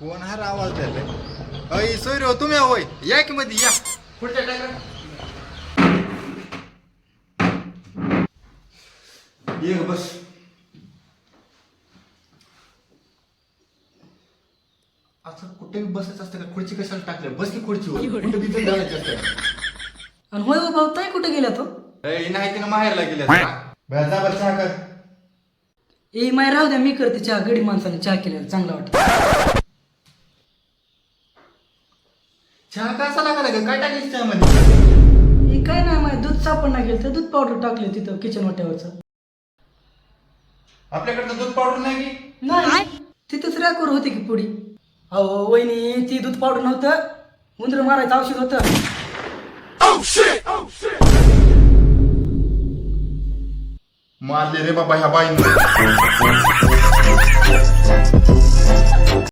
कोण हा आवाज द्यायला अय सोयरे हो तुम्ही होय. या की मध्ये या. पुढच्या टाका ये बस. असं कुठे बसायचं असतं का? खुर्ची कशाला टाकल्या बस की खुर्चीवर कुठे बिजून घालायचं असतं? आणि होय हो भाऊ ताई कुठे गेला तो? नाही तिनं माहेरला गेल्या जा बरं चहा कर. ए माय राहू द्या मी करते चहा. गडी माणसाने चहा केलेला चांगला वाटत. चहा कसा लागायला ग? काय टाकलीस चहामध्ये? हे काय नाही माय दूध सापड नाही गेलं तर दूध पावडर टाकले तिथं किचन वाट्यावरचं. आपल्याकडचं दूध पावडर नाही की? नाही. तिथंच रॅकवर होती की पुडी अहो वहिनी ती दूध पावडर नव्हतं. उंदर मारायचं औषध होतं. मारले रे बाबा ह्या बाईने.